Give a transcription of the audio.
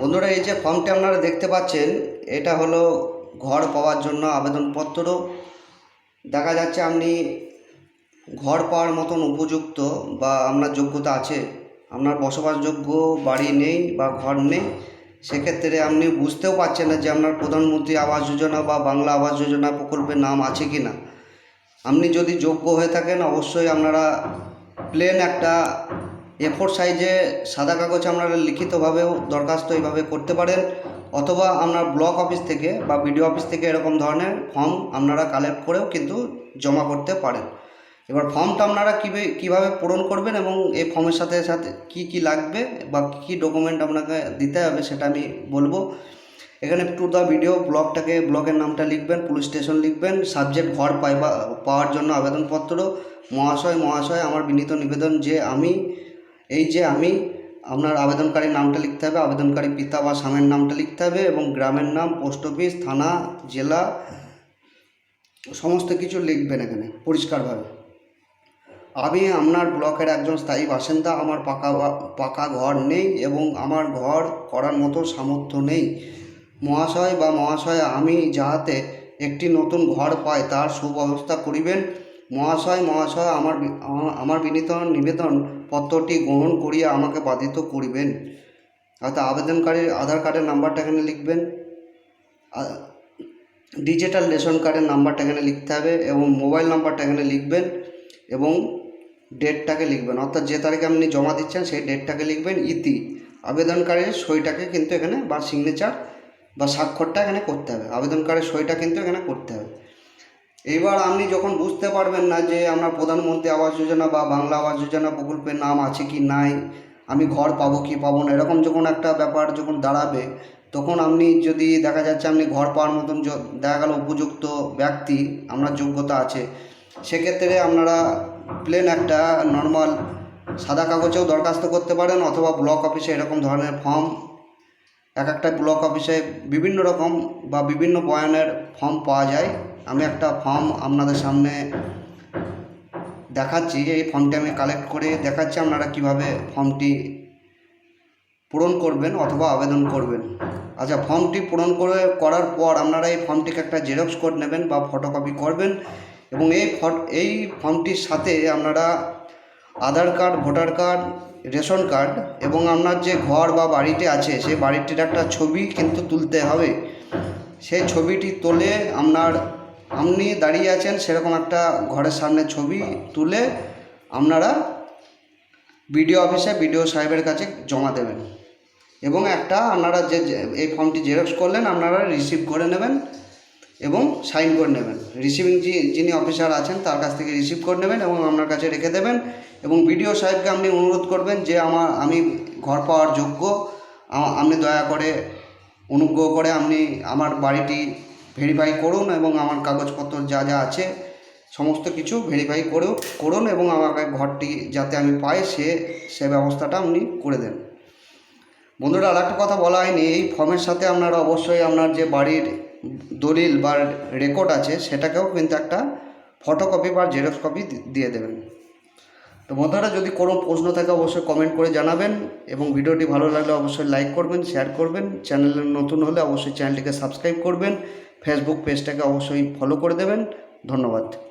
বন্ধুরা, এই যে ফর্মটি আপনারা দেখতে পাচ্ছেন, এটা হলো ঘর পাওয়ার জন্য আবেদনপত্র। দেখা যাচ্ছে আপনি ঘর পাওয়ার মতন উপযুক্ত বা আপনার যোগ্যতা আছে, আপনার বসবাসযোগ্য বাড়ি নেই বা ঘর নেই, সেক্ষেত্রে আপনি বুঝতেও পারছেন না যে আপনার প্রধানমন্ত্রী আবাস যোজনা বা বাংলা আবাস যোজনা প্রকল্পের নাম আছে কি না। আপনি যদি যোগ্য হয়ে থাকেন, অবশ্যই আপনারা প্লেন একটা এফোর সাইজে সাদা কাগজ আপনারা লিখিতভাবেও দরখাস্ত এইভাবে করতে পারেন, অথবা আপনার ব্লক অফিস থেকে বা বিডিও অফিস থেকে এরকম ধরনের ফর্ম আপনারা কালেক্ট করেও কিন্তু জমা করতে পারেন। এবার ফর্মটা আপনারা কীভাবে কীভাবে পূরণ করবেন এবং এই ফর্মের সাথে সাথে কি কি লাগবে বা কী ডকুমেন্ট আপনাকে দিতে হবে সেটা আমি বলব। এখানে টু দ্য ভিডিও ব্লকটাকে ব্লকের নামটা লিখবেন, পুলিশ স্টেশন লিখবেন সাবজেক্ট ঘর পাইবা, পাওয়ার জন্য আবেদনপত্র, মহাশয় মহাশয়, আমার বিনীত নিবেদন যে আমি এই যে আমি আপনার আবেদনকারীর নামটা লিখতে হবে, আবেদনকারী পিতা বা স্বামীর নামটা লিখতে হবে এবং গ্রামের নাম, পোস্ট অফিস, থানা, জেলা, সমস্ত কিছু লিখবেন এখানে পরিষ্কারভাবে। আমি আপনার ব্লকের একজন স্থায়ী বাসিন্দা, আমার পাকা পাকা ঘর নেই এবং আমার ঘর করার মতো সামর্থ্য নেই। মহাশয় বা মহাশয়, আমি যাহাতে একটি নতুন ঘর পাই তার সুব্যবস্থা করিবেন। মহাশয় মহাশয়, আমার আমার বিনীত নিবেদন পত্রটি গ্রহণ করিয়া আমাকে বাধিত করিবেন। অর্থাৎ আবেদনকারীর আধার কার্ডের নাম্বারটা এখানে লিখবেন। ডিজিটাল রেশন কার্ডের নাম্বারটা এখানে লিখতে হবে এবং মোবাইল নাম্বারটা এখানে লিখবেন এবং ডেটটাকে লিখবেন। অর্থাৎ যে তারিখে আপনি জমা দিচ্ছেন সেই ডেটটাকে লিখবেন ইতি। আবেদনকারীর সইটাকে কিন্তু এখানে বা সিগনেচার বা স্বাক্ষরটা এখানে করতে হবে। আবেদনকারীর সইটা কিন্তু এখানে করতে হবে। এইবার আপনি যখন বুঝতে পারবেন না যে আপনার প্রধানমন্ত্রী আবাস যোজনা বা বাংলা আবাস যোজনা প্রকল্পের নাম আছে কি নাই, আমি ঘর পাবো কি পাবো না, এরকম যখন একটা ব্যাপার যখন দাঁড়াবে, তখন আপনি যদি দেখা যাচ্ছে আপনি ঘর পাওয়ার মতন দেখা গেল উপযুক্ত ব্যক্তি, আপনার যোগ্যতা আছে, সেক্ষেত্রে আপনারা প্লেন একটা নর্মাল সাদা কাগজেও দরখাস্ত করতে পারেন অথবা ব্লক অফিসে এরকম ধরনের ফর্ম এক একটা ব্লক অফিসে বিভিন্ন রকম বা বিভিন্ন বয়ানের ফর্ম পাওয়া যায়। আমি একটা ফর্ম আপনাদের সামনে দেখাচ্ছি, এই ফর্মটি আমি কালেক্ট করে দেখাচ্ছি আপনারা কীভাবে ফর্মটি পূরণ করবেন অথবা আবেদন করবেন। আচ্ছা ফর্মটি পূরণ করে, করার পর আপনারা এই ফর্মটিকে একটা জেরক্স কোড নেবেন বা ফটোকপি করবেন এবং এই এই ফর্মটির সাথে আপনারা Aadhaar card voter card ration card এবং আপনার যে ঘর বা বাড়িটি আছে, সেই বাড়িটির একটা ছবি কিন্তু তুলতে হবে। সেই ছবিটি তোলে আপনার আপনি দাঁড়িয়ে আছেন সেরকম একটা ঘরের সামনে ছবি তুলে আপনারা বিডিও অফিসে বিডিও সাহেবের কাছে জমা দেবেন। এবং একটা আপনারা যে এই ফর্মটি জেরক্স করলেন আপনারা রিসিভ করে নেবেন এবং সাইন করে নেবেন। রিসিভিং যিনি অফিসার আছেন তার কাছ থেকে রিসিভ করে নেবেন এবং আপনার কাছে রেখে দেবেন এবং বিডিও সাহেবকে আপনি অনুরোধ করবেন যে আমার, আমি ঘর পাওয়ার যোগ্য আপনি দয়া করে অনুগ্রহ করে আপনি আমার বাড়িটি ভেরিফাই করুন এবং আমার কাগজপত্র যা যা আছে, সমস্ত কিছু ভেরিফাই করেও করুন এবং আমাকে ঘরটি যাতে আমি পাই সে সে ব্যবস্থাটা আপনি করে দেন। বন্ধুরা আর একটা কথা বলা হয়নি, এই ফর্মের সাথে আপনারা অবশ্যই আপনার যে বাড়ির দলিল বা রেকর্ড আছে, সেটাকেও কিন্তু একটা ফটোকপি বা জেরক্স কপি দিয়ে দেবেন। তো বন্ধুরা, যদি কোনো প্রশ্ন থাকে অবশ্যই কমেন্ট করে জানাবেন এবং ভিডিওটি ভালো লাগলে অবশ্যই লাইক করবেন শেয়ার করবেন। চ্যানেলে নতুন হলে অবশ্যই চ্যানেলটিকে সাবস্ক্রাইব করবেন। ফেসবুক পেজটাকে অবশ্যই ফলো করে দেবেন। ধন্যবাদ।